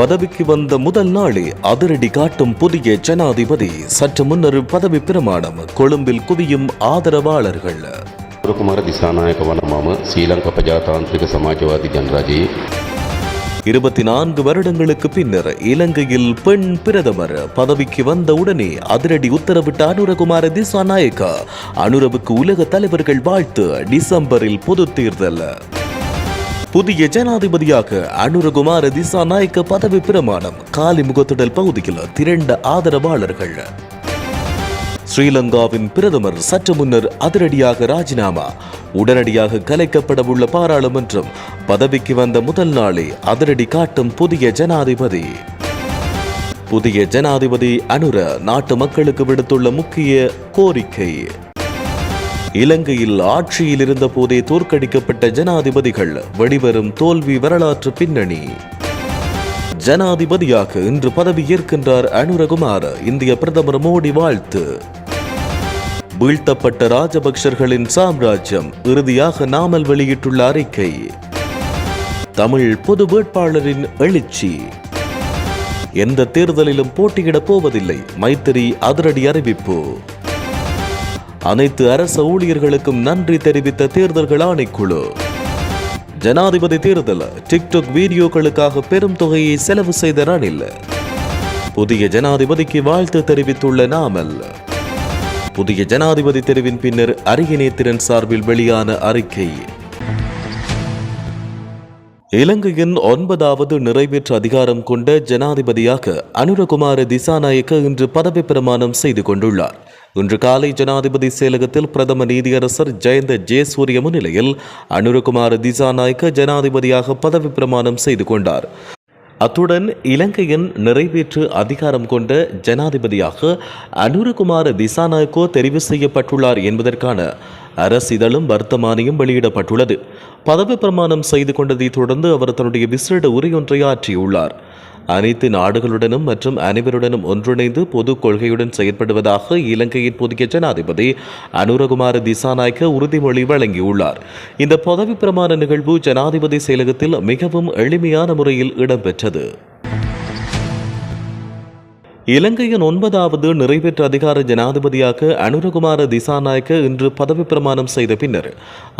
பதவிக்கு வந்த முதல் நாளே அதிரடி காட்டும் புதிய ஜனாதிபதி. சற்று முன்னர் பதவி பிரமாணம் கொழும்பில் குவியும் ஆதரவாளர்கள். குமார திசாநாயகவனமாம ஸ்ரீலங்கா பிரஜாதாந்திரிக சமாஜ்வாதி ஜனராஜி. இருபத்தி நான்கு வருடங்களுக்கு பின்னர் இலங்கையில் பெண் பிரதமர் பதவிக்கு வந்த உடனே அதிரடி உத்தரவிட்ட அனுரகுமார திசாநாயக்கா அனுரவுக்கு உலக தலைவர்கள் வாழ்த்து டிசம்பரில் பொது தேர்தல். புதிய ஜனாதிபதியாக அனுரகுமார திசாநாயக்க பதவி பிரமாணம் காலிமுகத்திடல் பகுதியில் திரண்ட ஆதரவாளர்கள். ஸ்ரீலங்காவின் பிரதமர் சற்று முன்னர் அதிரடியாக ராஜினாமா. உடனடியாக கலைக்கப்படவுள்ள பாராளுமன்றம் பதவிக்கு வந்த முதல் நாளே அதிரடி காட்டும் புதிய ஜனாதிபதி. புதிய ஜனாதிபதி அனுர நாட்டு மக்களுக்கு விடுத்துள்ள முக்கிய கோரிக்கை. இலங்கையில் ஆட்சியில் இருந்த போதே தோற்கடிக்கப்பட்ட ஜனாதிபதிகள் வெளிவரும் தோல்வி வரலாற்று பின்னணி. ஜனாதிபதியாக இன்று பதவி ஏற்கின்றார் அனுரகுமார் இந்திய பிரதமர் மோடி வாழ்த்து. வீழ்த்தப்பட்ட ராஜபக்சர்களின் சாம்ராஜ்யம் இறுதியாக நாமல் வெளியிட்டுள்ள அறிக்கை. தமிழ் பொது வேட்பாளரின் எழுச்சி. எந்த தேர்தலிலும் போட்டியிடப் போவதில்லை மைத்திரி அதிரடி அறிவிப்பு. அனைத்து அரச ஊழியர்களுக்கும் நன்றி தெரிவித்த தேர்தல்கள் ஆணைக்குழு. ஜனாதிபதி தேர்தல் டிக்டாக் வீடியோக்களுக்காக பெரும் தொகையை செலவு செய்த ரணில். புதிய ஜனாதிபதிக்கு வாழ்த்து தெரிவித்துள்ள நாமல். புதிய ஜனாதிபதி தெரிவின் பின்னர் அரியநேத்திரன் சார்பில் வெளியான அறிக்கை. இலங்கையின் ஒன்பதாவது நிறைவேற்று அதிகாரம் கொண்ட ஜனாதிபதியாக அனுரகுமார திசாநாயக்க இன்று பதவி பிரமாணம் செய்து கொண்டுள்ளார். இன்று காலை ஜனாதிபதி செயலகத்தில் பிரதம நீதியரசர் ஜெயந்த ஜெயசூரிய முன்னிலையில் அனுரகுமார் திசாநாயக்க ஜனாதிபதியாக பதவி பிரமாணம் செய்து கொண்டார். அத்துடன் இலங்கையின் நிறைவேற்று அதிகாரம் கொண்ட ஜனாதிபதியாக அனுரகுமார திசாநாயக்கோ தெரிவு செய்யப்பட்டுள்ளார் என்பதற்கான அரசிதழும் வர்த்தமானியும் வெளியிடப்பட்டுள்ளது. பதவி பிரமாணம் செய்து கொண்டதைத் தொடர்ந்து அவர் தன்னுடைய விசேட உரையொன்றை ஆற்றியுள்ளார். அனைத்து நாடுகளுடனும் மற்றும் அனைவருடனும் ஒன்றிணைந்து பொது கொள்கையுடன் செயற்படுவதாக இலங்கையின் புதிய ஜனாதிபதி அனுரகுமார திசாநாயக்க உறுதிமொழி வழங்கியுள்ளார். இந்த பதவி பிரமாண நிகழ்வு ஜனாதிபதி செயலகத்தில் மிகவும் எளிமையான முறையில் இடம்பெற்றது. இலங்கையின் ஒன்பதாவது நிறைவேற்று அதிகார ஜனாதிபதியாக அனுரகுமார திசாநாயக்க இன்று பதவி பிரமாணம் செய்த பின்னர்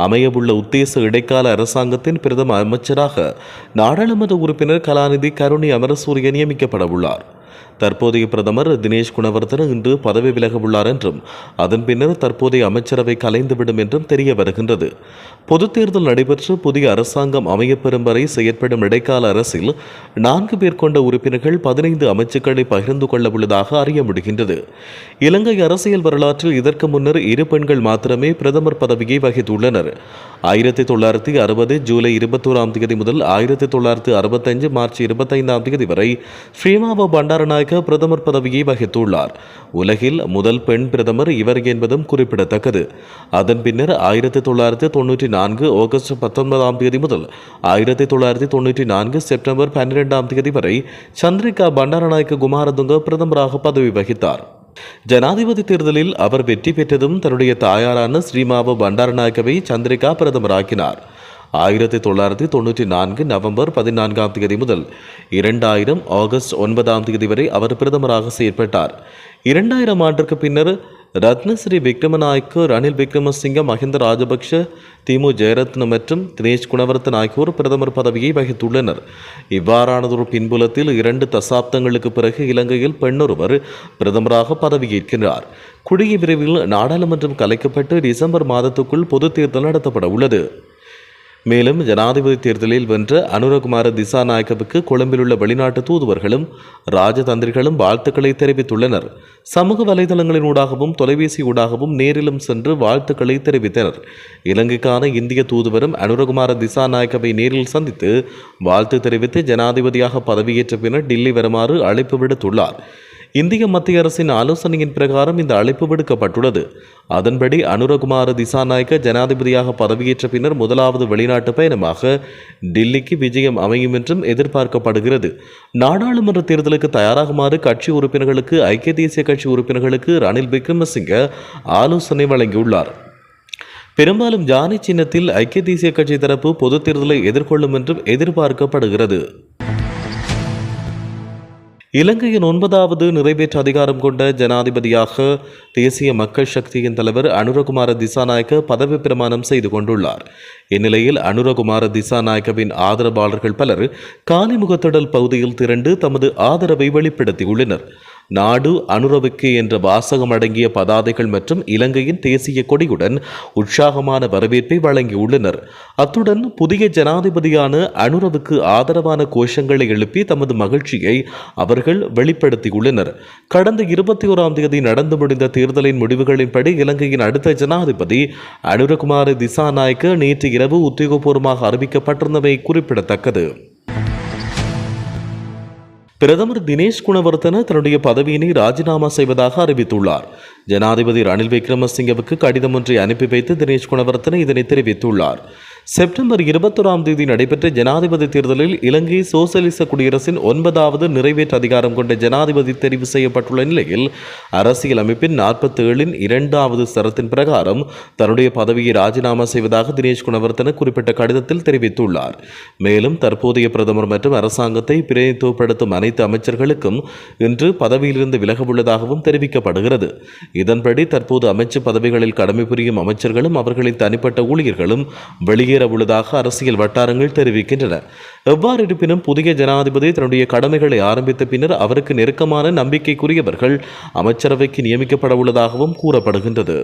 அமையவுள்ள உத்தேச இடைக்கால அரசாங்கத்தின் பிரதம அமைச்சராக நாடாளுமன்ற உறுப்பினர் கலாநிதி கருணி அமரசூரிய நியமிக்கப்பட உள்ளார். தற்போதைய பிரதமர் தினேஷ் குணவர்தன இன்று பதவி விலக உள்ளார் என்றும் அதன் பின்னர் தற்போதைய அமைச்சரவை கலைந்துவிடும் என்றும் தெரிய வருகின்றது. பொதுத் தேர்தல் நடைபெற்று புதிய அரசாங்கம் அமையப்பெறும் வரை செயற்படும் இடைக்கால அரசில் நான்கு பேர் கொண்ட உறுப்பினர்கள் பதினைந்து அமைச்சுக்களை பகிர்ந்து கொள்ள உள்ளதாக அறிய முடிகின்றது. இலங்கை அரசியல் வரலாற்றில் இதற்கு முன்னர் இரு பெண்கள் மாத்திரமே பிரதமர் பதவியை வகித்துள்ளனர். ஆயிரத்தி தொள்ளாயிரத்தி அறுபது ஜூலை இருபத்தோராம் தேதி முதல் ஆயிரத்தி தொள்ளாயிரத்தி அறுபத்தஞ்சு மார்ச் இருபத்தைந்தாம் தேதி வரை ஸ்ரீமாவோ பண்டாரநாயக்க பிரதமர் பதவியை வகித்துள்ளார். உலகில் முதல் பெண் பிரதமர் இவர் என்பதும் குறிப்பிடத்தக்கது. அதன் பின்னர் ஆயிரத்தி தொள்ளாயிரத்தி தொண்ணூற்றி நான்கு ஆகஸ்ட் பத்தொன்பதாம் தேதி முதல் ஆயிரத்தி தொள்ளாயிரத்தி தொண்ணூற்றி நான்கு செப்டம்பர் பன்னிரெண்டாம் தேதி வரை சந்திரிகா பண்டாரநாயக்க குமாரதுங்க பிரதமராக பதவி வகித்தார். ஜனாதிபதி தேர்தலில் அவர் வெற்றி பெற்றதும் தன்னுடைய தாயாரான ஸ்ரீமாவோ பண்டாரநாயக்கவை சந்திரிகா பிரதமராக்கினார். ஆயிரத்தி தொள்ளாயிரத்தி தொண்ணூற்றி நான்கு நவம்பர் பதினான்காம் தேதி முதல் இரண்டாயிரம் ஆகஸ்ட் ஒன்பதாம் தேதி வரை அவர் பிரதமராக செயற்பட்டார். இரண்டாயிரம் ஆண்டிற்கு பின்னர் ரத்னஸ்ரீ விக்ரமநாயக்கு ரணில் விக்ரமசிங்க மஹிந்த ராஜபக்ஷ திமு ஜெயரத்ன மற்றும் தினேஷ் குணவர்த்தன் ஆகியோர் பிரதமர் பதவியை வகித்துள்ளனர். இவ்வாறானதொரு பின்புலத்தில் இரண்டு தசாப்தங்களுக்கு பிறகு இலங்கையில் பெண்ணொருவர் பிரதமராக பதவியேற்கிறார். குடிய விரைவில் நாடாளுமன்றம் கலைக்கப்பட்டு டிசம்பர் மாதத்துக்குள் பொதுத் தேர்தல் நடத்தப்பட உள்ளது மேலும் ஜனாதிபதி தேர்தலில் வென்ற அனுரகுமார திசாநாயக்கவுக்கு கொழும்பிலுள்ள வெளிநாட்டு தூதுவர்களும் ராஜதந்திரிகளும் வாழ்த்துக்களை தெரிவித்துள்ளனர். சமூக வலைதளங்களினூடாகவும் தொலைபேசி ஊடாகவும் நேரிலும் சென்று வாழ்த்துக்களை தெரிவித்தனர். இலங்கைக்கான இந்திய தூதுவரும் அனுரகுமார திசாநாயக்கவை நேரில் சந்தித்து வாழ்த்து தெரிவித்து ஜனாதிபதியாக பதவியேற்ற பின்னர் டில்லி வருமாறு அழைப்பு விடுத்துள்ளார். இந்திய மத்திய அரசின் ஆலோசனையின் பிரகாரம் இந்த அழைப்பு விடுக்கப்பட்டுள்ளது. அதன்படி அனுரகுமார திசாநாயக்க ஜனாதிபதியாக பதவியேற்ற பின்னர் முதலாவது வெளிநாட்டு பயணமாக டில்லிக்கு விஜயம் அமையும் என்றும் எதிர்பார்க்கப்படுகிறது. நாடாளுமன்ற தேர்தலுக்கு தயாராகுமாறு கட்சி உறுப்பினர்களுக்கு ஐக்கிய தேசிய கட்சி உறுப்பினர்களுக்கு ரணில் விக்ரமசிங்க ஆலோசனை வழங்கியுள்ளார். பெரும்பாலும் ஜானி சின்னத்தில் ஐக்கிய தேசிய கட்சி தரப்பு பொதுத் தேர்தலை எதிர்கொள்ளும் என்றும் எதிர்பார்க்கப்படுகிறது. இலங்கையின் ஒன்பதாவது நிறைவேற்று அதிகாரம் கொண்ட ஜனாதிபதியாக தேசிய மக்கள் சக்தியின் தலைவர் அனுரகுமார திசாநாயக்க பதவி பிரமாணம் செய்து கொண்டுள்ளார். இந்நிலையில் அனுரகுமார திசாநாயக்கவின் ஆதரவாளர்கள் பலர் காலிமுகத்திடல் பகுதியில் திரண்டு தமது ஆதரவை வெளிப்படுத்தியுள்ளனர். நாடு அனுரவுக்கு என்ற வாசகம் அடங்கிய பதாதைகள் மற்றும் இலங்கையின் தேசிய கொடியுடன் உற்சாகமான வரவேற்பை வழங்கியுள்ளனர். அத்துடன் புதிய ஜனாதிபதியான அனுரவுக்கு ஆதரவான கோஷங்களை எழுப்பி தமது மகிழ்ச்சியை அவர்கள் வெளிப்படுத்தியுள்ளனர். கடந்த இருபத்தி ஓராம் தேதி நடந்து முடிந்த தேர்தலின் முடிவுகளின்படி இலங்கையின் அடுத்த ஜனாதிபதி அனுரகுமார திசாநாயக்க நேற்று இரவு உத்தியோகபூர்வமாக அறிவிக்கப்பட்டிருந்தமை குறிப்பிடத்தக்கது. பிரதமர் தினேஷ் குணவர்த்தன தன்னுடைய பதவியினை ராஜினாமா செய்வதாக அறிவித்துள்ளார். ஜனாதிபதி ரணில் விக்ரமசிங்கவுக்கு கடிதம் ஒன்றை அனுப்பி வைத்து தினேஷ் குணவர்த்தன இதனை தெரிவித்துள்ளார். செப்டம்பர் இருபத்தொராம் தேதி நடைபெற்ற ஜனாதிபதி தேர்தலில் இலங்கை சோசலிச குடியரசின் ஒன்பதாவது நிறைவேற்று அதிகாரம் கொண்ட ஜனாதிபதி தெரிவு செய்யப்பட்டுள்ள நிலையில் அரசியல் அமைப்பின் நாற்பத்தி ஏழின் இரண்டாவது சரத்தின் பிரகாரம் தன்னுடைய பதவியை ராஜினாமா செய்வதாக தினேஷ் குணவர்த்தன குறிப்பிட்ட கடிதத்தில் தெரிவித்துள்ளார். மேலும் தற்போதைய பிரதமர் மற்றும் அரசாங்கத்தை பிரதிநிதித்துவப்படுத்தும் அனைத்து அமைச்சர்களுக்கும் இன்று பதவியிலிருந்து விலகவுள்ளதாகவும் தெரிவிக்கப்படுகிறது. இதன்படி தற்போது அமைச்சு பதவிகளில் கடமை புரியும் அமைச்சர்களும் அவர்களின் தனிப்பட்ட ஊழியர்களும் வெளியேற உள்ளதாக அரசியல் வட்டாரங்கள் தெரிவிக்கின்றன. எவ்வாறு இருப்பினும் புதிய ஜனாதிபதி தன்னுடைய கடமைகளை ஆரம்பித்த பின்னர் அவருக்கு நெருக்கமான நம்பிக்கைக்குரியவர்கள் அமைச்சரவைக்கு நியமிக்கப்பட உள்ளதாகவும் கூறப்படுகின்றது.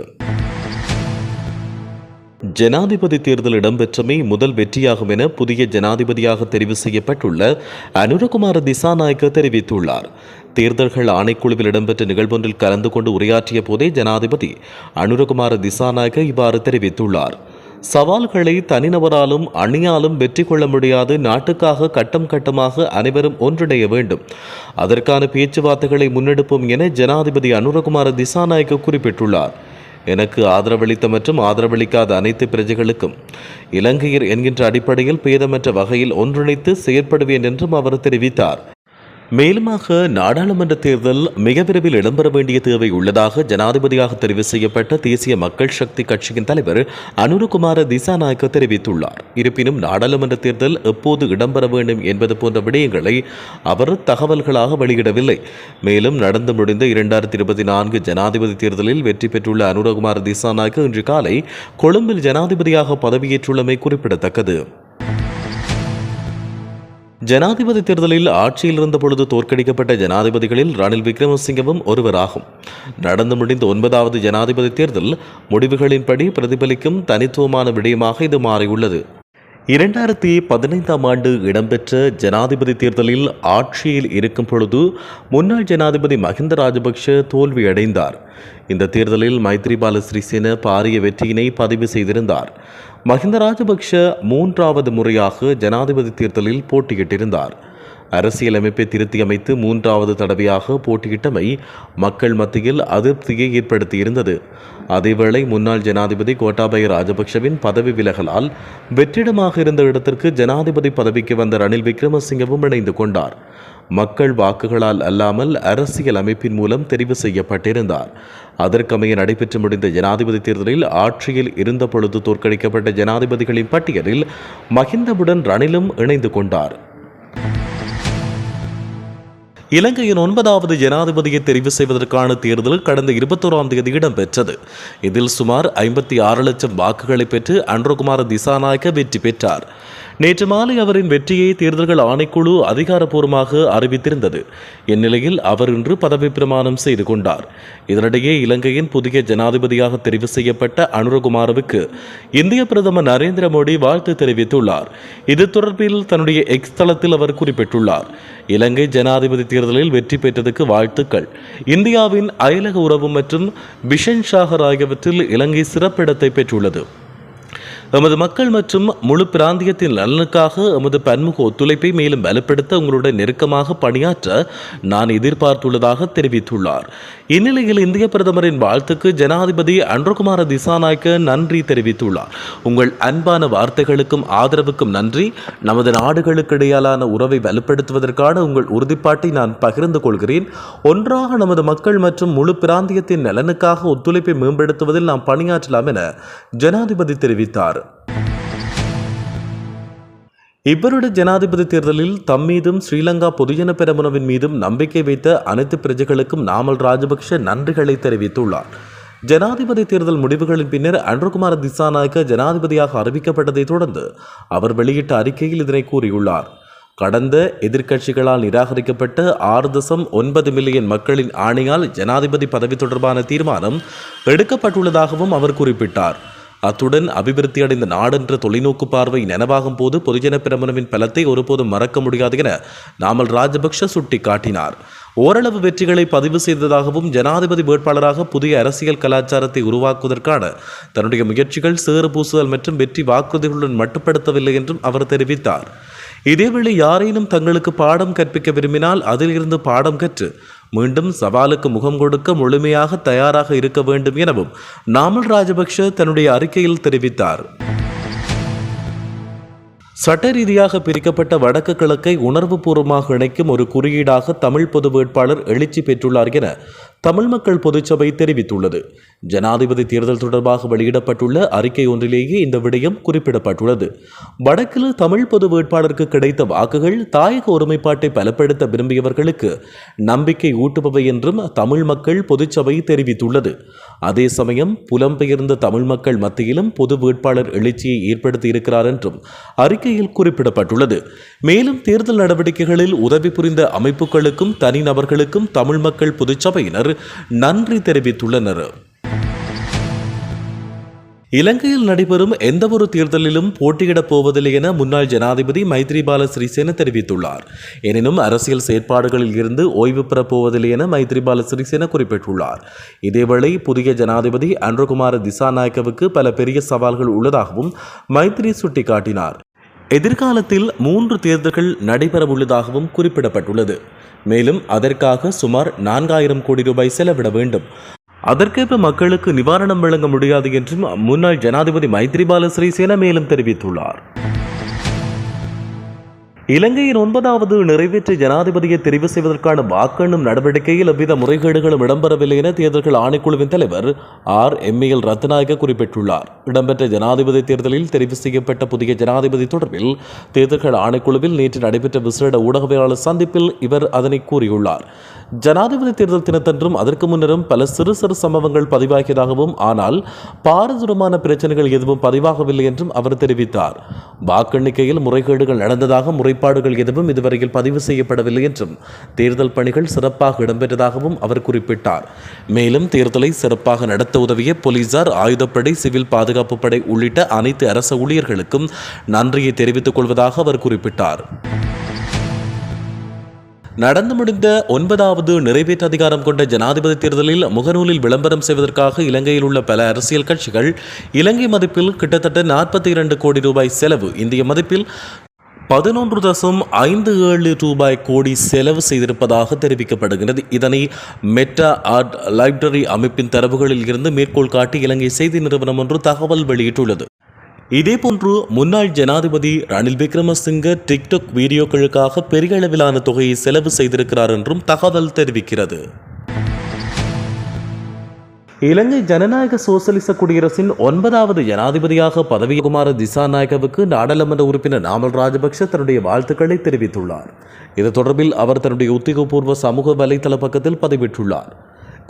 ஜனாதிபதி தேர்தல் இடம்பெற்றமை முதல் வெற்றியாகும் என புதிய ஜனாதிபதியாக தெரிவு செய்யப்பட்டுள்ள அனுரகுமார திசாநாயக்க தெரிவித்துள்ளார். தேர்தல்கள் ஆணைக்குழுவில் இடம்பெற்ற நிகழ்வொன்றில் கலந்து கொண்டு உரையாற்றிய போதே ஜனாதிபதி அனுரகுமார திசாநாயக்க இவ்வாறு தெரிவித்துள்ளார். சவால்களை தனிநபராலும் அணியாலும் வெற்றி கொள்ள முடியாது. நாட்டுக்காக கட்டம் கட்டமாக அனைவரும் ஒன்றிணைய வேண்டும். அதற்கான பேச்சுவார்த்தைகளை முன்னெடுப்போம் என ஜனாதிபதி அனுரகுமார திசாநாயக்க குறிப்பிட்டுள்ளார். எனக்கு ஆதரவளித்த மற்றும் ஆதரவளிக்காத அனைத்து பிரஜைகளுக்கும் இலங்கையர் என்கின்ற அடிப்படையில் பேதமற்ற வகையில் ஒன்றிணைத்து செயற்படுவேன் என்றும் அவர் தெரிவித்தார். மேலுமாக நாடாளுமன்ற தேர்தல் மிக விரைவில் இடம்பெற வேண்டிய தேவை உள்ளதாக ஜனாதிபதியாக தெரிவு செய்யப்பட்ட தேசிய மக்கள் சக்தி கட்சியின் தலைவர் அனுருகுமார திசாநாயக்க தெரிவித்துள்ளார். இருப்பினும் நாடாளுமன்ற தேர்தல் எப்போது இடம்பெற வேண்டும் என்பது போன்ற விடயங்களை அவர் தகவல்களாக வெளியிடவில்லை. மேலும் நடந்து முடிந்த இரண்டாயிரத்தி இருபத்தி நான்கு ஜனாதிபதி தேர்தலில் வெற்றி பெற்றுள்ள அனுரகுமார திசாநாயக்க இன்று காலை கொழும்பில் ஜனாதிபதியாக பதவியேற்றுள்ளமை குறிப்பிடத்தக்கது. ஜனாதிபதி தேர்தலில் ஆட்சியில் இருந்த பொழுது தோற்கடிக்கப்பட்ட ஜனாதிபதிகளில் ரணில் விக்ரமசிங்கவும் ஒருவராகும். நடந்து முடிந்த ஒன்பதாவது ஜனாதிபதி தேர்தல் முடிவுகளின்படி பிரதிபலிக்கும் தனித்துவமான விடயமாக இது மாறியுள்ளது. இரண்டாயிரத்தி பதினைந்தாம் ஆண்டு இடம்பெற்ற ஜனாதிபதி தேர்தலில் ஆட்சியில் இருக்கும் பொழுது முன்னாள் ஜனாதிபதி மஹிந்த ராஜபக்ஷ தோல்வியடைந்தார். இந்த தேர்தலில் மைத்ரிபால சிறிசேன பாரிய வெற்றியினை பதிவு செய்திருந்தார். மஹிந்த ராஜபக்ஷ மூன்றாவது முறையாக ஜனாதிபதி தேர்தலில் போட்டியிட்டிருந்தார். அரசியலமைப்பை திருத்தியமைத்து மூன்றாவது தடவையாக போட்டியிட்டமை மக்கள் மத்தியில் அதிருப்தியை ஏற்படுத்தியிருந்தது. அதேவேளை முன்னாள் ஜனாதிபதி கோட்டாபய ராஜபக்ஷவின் பதவி விலகலால் வெற்றிடமாக இருந்த இடத்திற்கு ஜனாதிபதி பதவிக்கு வந்த ரணில் விக்ரமசிங்கவும் இணைந்து கொண்டார். மக்கள் வாக்குகளால் அல்லாமல் அரசியல் அமைப்பின் மூலம் தெரிவு செய்யப்பட்டிருந்தார். அதற்கமைய நடைபெற்று முடிந்த ஜனாதிபதி தேர்தலில் ஆட்சியில் இருந்த பொழுது தோற்கடிக்கப்பட்ட ஜனாதிபதிகளின் பட்டியலில் மஹிந்தவுடன் ரணிலும் இணைந்து கொண்டார். இலங்கையின் ஒன்பதாவது ஜனாதிபதியை தெரிவு செய்வதற்கான தேர்தல் கடந்த இருபத்தோராம் தேதி இடம்பெற்றது. இதில் சுமார் ஐம்பத்தி ஆறு லட்சம் வாக்குகளை பெற்று அன்ரகுமார திசாநாயக்க வெற்றி பெற்றார். நேற்று மாலை அவரின் வெற்றியை தேர்தல்கள் ஆணைக்குழு அதிகாரப்பூர்வமாக அறிவித்திருந்தது. இந்நிலையில் அவர் இன்று பதவி பிரமாணம் செய்து கொண்டார். இதனிடையே இலங்கையின் புதிய ஜனாதிபதியாக தெரிவு செய்யப்பட்ட அனுரகுமாரவுக்கு இந்திய பிரதமர் நரேந்திர மோடி வாழ்த்து தெரிவித்துள்ளார். இது தொடர்பில் தன்னுடைய எக்ஸ் தளத்தில் அவர் குறிப்பிட்டுள்ளார். இலங்கை ஜனாதிபதி தேர்தலில் வெற்றி பெற்றதுக்கு வாழ்த்துக்கள். இந்தியாவின் அயலக உறவு மற்றும் பிஷன் ஷாகர் ஆகியவற்றில் இலங்கை சிறப்பிடத்தை பெற்றுள்ளது. எமது மக்கள் மற்றும் முழு பிராந்தியத்தின் நலனுக்காக எமது பன்முக ஒத்துழைப்பை மேலும் பலப்படுத்த உங்களுடன் நெருக்கமாக பணியாற்ற நான் எதிர்பார்த்துள்ளதாக தெரிவித்துள்ளார். இந்நிலையில் இந்திய பிரதமரின் வாழ்த்துக்கு ஜனாதிபதி அன்றகுமார திசாநாயக்க நன்றி தெரிவித்துள்ளார். உங்கள் அன்பான வார்த்தைகளுக்கும் ஆதரவுக்கும் நன்றி. நமது நாடுகளுக்கு இடையிலான உறவை வலுப்படுத்துவதற்கான உங்கள் உறுதிப்பாட்டை நான் பகிர்ந்து கொள்கிறேன். ஒன்றாக நமது மக்கள் மற்றும் முழு பிராந்தியத்தின் நலனுக்காக ஒத்துழைப்பை மேம்படுத்துவதில் நாம் பணியாற்றலாம் என ஜனாதிபதி தெரிவித்தார். இவருடைய ஜனாதிபதி தேர்தலில் தம் மீதும் ஸ்ரீலங்கா பொதுஜன பெரமுனவின் மீதும் நம்பிக்கை வைத்த அனைத்து பிரஜைகளுக்கும் நாமல் ராஜபக்ஷ நன்றிகளை தெரிவித்துள்ளார். ஜனாதிபதி தேர்தல் முடிவுகளின் பின்னர் அன்ருகுமார திசாநாயக்க ஜனாதிபதியாக அறிவிக்கப்பட்டதைத் தொடர்ந்து அவர் வெளியிட்ட அறிக்கையில் இதனை கூறியுள்ளார். கடந்த எதிர்க்கட்சிகளால் நிராகரிக்கப்பட்ட ஆறு தசம் ஒன்பது மில்லியன் மக்களின் ஆணையால் ஜனாதிபதி பதவி தொடர்பான தீர்மானம் எடுக்கப்பட்டுள்ளதாகவும் அவர் குறிப்பிட்டார். அத்துடன் அபிவிருத்தி அடைந்த நாடென்ற தொலைநோக்கு பார்வை நனவாகும் போது பொதுஜன பிரமணவின் பலத்தை ஒருபோதும் மறக்க முடியாது என நாமல் ராஜபக்ஷ சுட்டிக்காட்டினார். ஓரளவு வெற்றிகளை பதிவு செய்ததாகவும் ஜனாதிபதி வேட்பாளராக புதிய அரசியல் கலாச்சாரத்தை உருவாக்குவதற்கான தன்னுடைய முயற்சிகள் சேறு பூசுதல் மற்றும் வெற்றி வாக்குறுதிகளுடன் மட்டுப்படுத்தவில்லை என்றும் அவர் தெரிவித்தார். இதேவேளை யாரேனும் தங்களுக்கு பாடம் கற்பிக்க விரும்பினால் அதிலிருந்து பாடம் கற்று மீண்டும் சவாலுக்கு முகம் கொடுக்க முழுமையாக தயாராக இருக்க வேண்டும் எனவும் நாமல் ராஜபக்ஷ தன்னுடைய அறிக்கையில் தெரிவித்தார். சட்ட ரீதியாக பிரிக்கப்பட்ட வடக்கு கிழக்கை உணர்வுபூர்வமாக இணைக்கும் ஒரு குறியீடாக தமிழ் பொது வேட்பாளர் எழுச்சி பெற்றுள்ளார் என தமிழ் மக்கள் பொதுச்சபை தெரிவித்துள்ளது. ஜனாதிபதி தேர்தல் தொடர்பாக வெளியிடப்பட்டுள்ள அறிக்கை ஒன்றிலேயே இந்த விடயம் குறிப்பிடப்பட்டுள்ளது. வடக்கில் தமிழ் பொது வேட்பாளருக்கு கிடைத்த வாக்குகள் தாயக ஒருமைப்பாட்டை பலப்படுத்த விரும்பியவர்களுக்கு நம்பிக்கை ஊட்டுபவை என்றும் தமிழ் மக்கள் பொதுச்சபை தெரிவித்துள்ளது. அதே சமயம் புலம்பெயர்ந்த தமிழ் மக்கள் மத்தியிலும் பொது வேட்பாளர் எழுச்சியை ஏற்படுத்தி இருக்கிறார் என்றும் அறிக்கையில் குறிப்பிடப்பட்டுள்ளது. மேலும் தேர்தல் நடவடிக்கைகளில் உதவி புரிந்த அமைப்புகளுக்கும் தனிநபர்களுக்கும் தமிழ் மக்கள் பொதுச்சபையினர் நன்றி தெரிவித்துள்ளனர். இலங்கையில் நடைபெறும் எந்தவொரு தேர்தலிலும் போட்டியிடப் போவதில்லை என முன்னாள் ஜனாதிபதி மைத்ரிபால சிறிசேன தெரிவித்துள்ளார். எனினும் அரசியல் செயற்பாடுகளில் இருந்து ஓய்வு பெறப் போவதில்லை என மைத்ரிபால சிறிசேன குறிப்பிட்டுள்ளார். இதேவேளை புதிய ஜனாதிபதி அன்ருகுமார திசாநாயக்கவுக்கு பல பெரிய சவால்கள் உள்ளதாகவும் மைத்ரி சுட்டிக்காட்டினார். எதிர்காலத்தில் மூன்று தேர்தல்கள் நடைபெறவுள்ளதாகவும் குறிப்பிடப்பட்டுள்ளது. மேலும் அதற்காக சுமார் நான்காயிரம் கோடி ரூபாய் செலவிட வேண்டும். அதற்கேற்ப மக்களுக்கு நிவாரணம் வழங்க முடியாது என்றும் முன்னாள் ஜனாதிபதி மைத்ரிபால சிறிசேன மேலும் தெரிவித்துள்ளார். இலங்கையின் ஒன்பதாவது நிறைவேற்று ஜனாதிபதியை தெரிவு செய்வதற்கான வாக்கெண்ணும் நடவடிக்கையில் எவ்வித முறைகேடுகளும் இடம்பெறவில்லை என தேர்தல்கள் ஆணைக்குழுவின் தலைவர் ஆர். எம்ஏஎல் ரத்நாயக குறிப்பிட்டுள்ளார். இடம்பெற்ற ஜனாதிபதி தேர்தலில் தெரிவு செய்யப்பட்ட புதிய ஜனாதிபதி தொடர்பில் தேர்தல்கள் ஆணைக்குழுவில் நேற்று நடைபெற்ற விசேட ஊடகவியலாளர் சந்திப்பில் இவர் அதனை கூறியுள்ளார். ஜனாதிபதி தேர்தல் தினத்தன்றும் அதற்கு முன்னரும் பல சிறு சிறு சம்பவங்கள் பதிவாகியதாகவும் ஆனால் பாரதூரமான பிரச்சனைகள் எதுவும் பதிவாகவில்லை என்றும் அவர் தெரிவித்தார். வாக்கெண்ணிக்கையில் முறைகேடுகள் நடந்ததாக முறைப்பாடுகள் எதுவும் இதுவரையில் பதிவு செய்யப்படவில்லை என்றும் தேர்தல் பணிகள் சிறப்பாக இடம்பெற்றதாகவும் அவர் குறிப்பிட்டார். மேலும் தேர்தலை சிறப்பாக நடத்த உதவிய போலீசார் ஆயுதப்படை சிவில் பாதுகாப்பு படை உள்ளிட்ட அனைத்து அரசு ஊழியர்களுக்கும் நன்றியை தெரிவித்துக் கொள்வதாக அவர் குறிப்பிட்டார். நடந்து முடிந்த ஒன்பதாவது நிறைவேற்று அதிகாரம் கொண்ட ஜனாதிபதி தேர்தலில் முகநூலில் விளம்பரம் செய்வதற்காக இலங்கையில் உள்ள பல அரசியல் கட்சிகள் இலங்கை மதிப்பில் கிட்டத்தட்ட நாற்பத்தி இரண்டு கோடி ரூபாய் செலவு இந்திய மதிப்பில் பதினொன்று தசம் ஐந்து ஏழு ரூபாய் கோடி செலவு செய்திருப்பதாக தெரிவிக்கப்படுகிறது இதனை மெட்டா ஆர்ட் லைப்ரரி அமைப்பின் தரவுகளில் இருந்து மேற்கோள் காட்டி இலங்கை செய்தி நிறுவனம் ஒன்று தகவல் வெளியிட்டுள்ளது. இதேபோன்று முன்னாள் ஜனாதிபதி ரணில் விக்ரமசிங்க டிக்டாக் வீடியோக்களுக்காக பெரிய அளவிலான தொகையை செலவு செய்திருக்கிறார் என்றும் தகவல் தெரிவிக்கிறது. இலங்கை ஜனநாயக சோசலிச குடியரசின் ஒன்பதாவது ஜனாதிபதியாக பதவிகுமார திசாநாயகவுக்கு நாடாளுமன்ற உறுப்பினர் நாமல் ராஜபக்ஷ தன்னுடைய வாழ்த்துக்களை தெரிவித்துள்ளார். இது தொடர்பில் அவர் தன்னுடைய உத்தியோகபூர்வ சமூக வலைதள பக்கத்தில் பதிவிட்டுள்ளார்.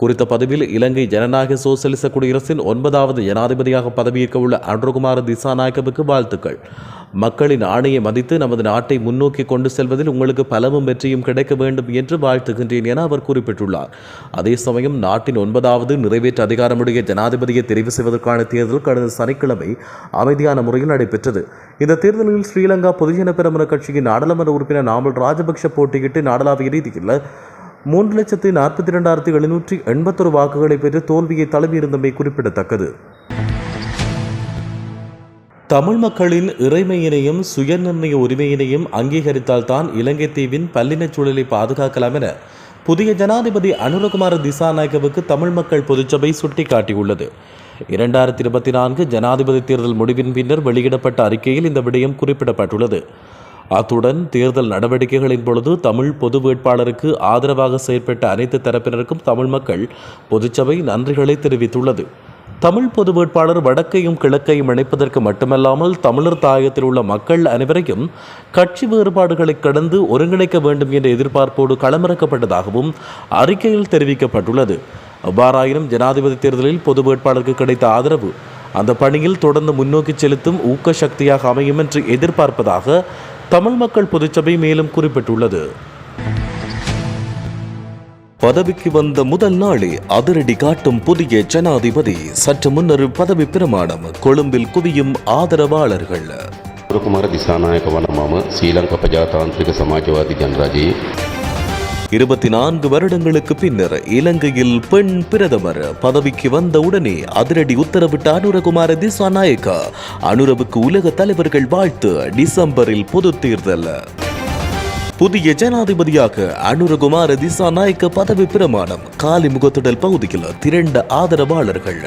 குறித்த பதவியில் இலங்கை ஜனநாயக சோசலிச குடியரசின் ஒன்பதாவது ஜனாதிபதியாக பதவியேற்க உள்ள அன்றுகுமார திசாநாயக்கவுக்கு வாழ்த்துக்கள். மக்களின் ஆணையை மதித்து நமது நாட்டை முன்னோக்கி கொண்டு செல்வதில் உங்களுக்கு பலமும் வெற்றியும் கிடைக்க வேண்டும் என்று வாழ்த்துகின்றேன் என அவர் குறிப்பிட்டுள்ளார். அதே சமயம் நாட்டின் ஒன்பதாவது நிறைவேற்று அதிகாரமுடைய ஜனாதிபதியை தெரிவு செய்வதற்கான தேர்தல் கடந்த சனிக்கிழமை அமைதியான முறையில் நடைபெற்றது. இந்த தேர்தலில் ஸ்ரீலங்கா பொதுஜன பெரமுன கட்சியின் நாடாளுமன்ற உறுப்பினர் நாமல் ராஜபக்ஷ போட்டியிட்டு நாடளாவிய ரீதியில் மூன்று லட்சத்து நாற்பத்தி இரண்டாயிரத்தி எழுநூற்றி எண்பத்தொரு வாக்குகளை பெற்று தோல்வியை தழுவியிருந்தமை குறிப்பிடத்தக்கது. தமிழ் மக்களின் இறைமையினையும் சுயநிர்ணய உரிமையினையும் அங்கீகரித்தால்தான் இலங்கை தீவின் பல்லினச் சூழலை பாதுகாக்கலாம் என புதிய ஜனாதிபதி அனுரகுமார திசாநாயகவுக்கு தமிழ் மக்கள் பொதுச்சபை சுட்டிக்காட்டியுள்ளது. இரண்டாயிரத்தி இருபத்தி நான்கு ஜனாதிபதி தேர்தல் முடிவின் பின்னர் வெளியிடப்பட்ட அறிக்கையில் இந்த விடயம் குறிப்பிடப்பட்டுள்ளது. அத்துடன் தேர்தல் நடவடிக்கைகளின் பொழுது தமிழ் பொது வேட்பாளருக்கு ஆதரவாக செயற்பட்ட அனைத்து தரப்பினருக்கும் தமிழ் மக்கள் பொதுச்சபை நன்றிகளை தெரிவித்துள்ளது. தமிழ் பொது வேட்பாளர் வடக்கையும் கிழக்கையும் இணைப்பதற்கு மட்டுமல்லாமல் தமிழர் தாயத்தில் உள்ள மக்கள் அனைவரையும் கட்சி வேறுபாடுகளை கடந்து ஒருங்கிணைக்க வேண்டும் என்ற எதிர்பார்ப்போடு களமிறக்கப்பட்டதாகவும் அறிக்கையில் தெரிவிக்கப்பட்டுள்ளது. அவ்வாறாயினும் ஜனாதிபதி தேர்தலில் பொது வேட்பாளருக்கு கிடைத்த ஆதரவு அந்த பணியில் தொடர்ந்து முன்னோக்கி செலுத்தும் ஊக்க சக்தியாக அமையும் என்று எதிர்பார்ப்பதாக தமிழ் மக்கள் பொதுச்சபை மேலும் குறிப்பிட்டுள்ளது. பதவிக்கு வந்த முதல் நாளே அதிரடி காட்டும் புதிய ஜனாதிபதி. சற்று முன்னர் பதவி பிரமாணம் கொழும்பில் குவியும் ஆதரவாளர்கள். குமார திசாநாயகவனமாம ஸ்ரீலங்கா பிரஜாதாந்திரிக சமாஜ்வாதி ஜனராஜி. இருபத்தி நான்கு வருடங்களுக்கு பின்னர் இலங்கையில் பெண் பிரதமர் பதவிக்கு வந்த உடனே அதிரடி உத்தரவிட்ட அனுரகுமார திசாநாயக்கா அனுரவுக்கு உலக தலைவர்கள் வாழ்த்து டிசம்பரில் பொது தேர்தல். புதிய ஜனாதிபதியாக அனுரகுமார திசாநாயக்க பதவி பிரமாணம் காலிமுகத்துடல் பகுதியில் திரண்ட ஆதரவாளர்கள்.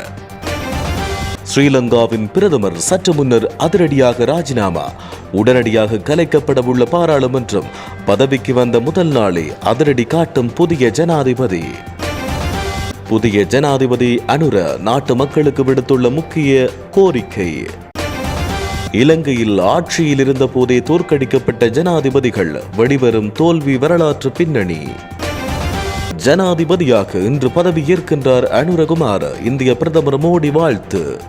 ஸ்ரீலங்காவின் பிரதமர் சற்று முன்னர் அதிரடியாக ராஜினாமா. உடனடியாக கலைக்கப்படவுள்ள பாராளுமன்றம் பதவிக்கு வந்த முதல் நாளே அதிரடி காட்டும் புதிய ஜனாதிபதி. புதிய ஜனாதிபதி அனுர நாட்டு மக்களுக்கு விடுத்துள்ள முக்கிய கோரிக்கை. இலங்கையில் ஆட்சியில் இருந்த போதே தோற்கடிக்கப்பட்ட ஜனாதிபதிகள் வெளிவரும் தோல்வி வரலாற்று பின்னணி. ஜனாதிபதியாக இன்று பதவி ஏற்கின்றார் அனுரகுமார் இந்திய பிரதமர் மோடி வாழ்த்து.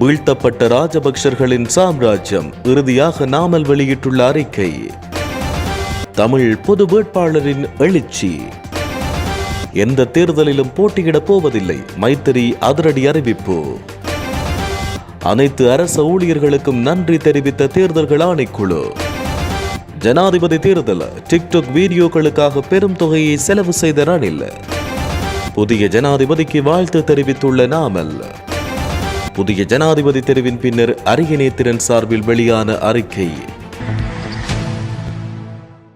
வீழ்த்தப்பட்ட ராஜபக்சர்களின் சாம்ராஜ்யம் இறுதியாக நாமல் வெளியிட்டுள்ள அறிக்கை. தமிழ் பொது வேட்பாளரின் எழுச்சி. எந்த தேர்தலிலும் போட்டியிடப் போவதில்லை மைத்திரி அதிரடி அறிவிப்பு. அனைத்து அரச ஊழியர்களுக்கும் நன்றி தெரிவித்த தேர்தல்கள் ஆணைக்குழு. ஜனாதிபதி தேர்தல் டிக்டாக் வீடியோக்களுக்காக பெரும் தொகையை செலவு செய்த ரணில். புதிய ஜனாதிபதிக்கு வாழ்த்து தெரிவித்துள்ள நாமல். புதிய ஜனாதிபதி தெரிவின் பின்னர் அரியநேத்திரன் சார்பில் வெளியான அறிக்கை.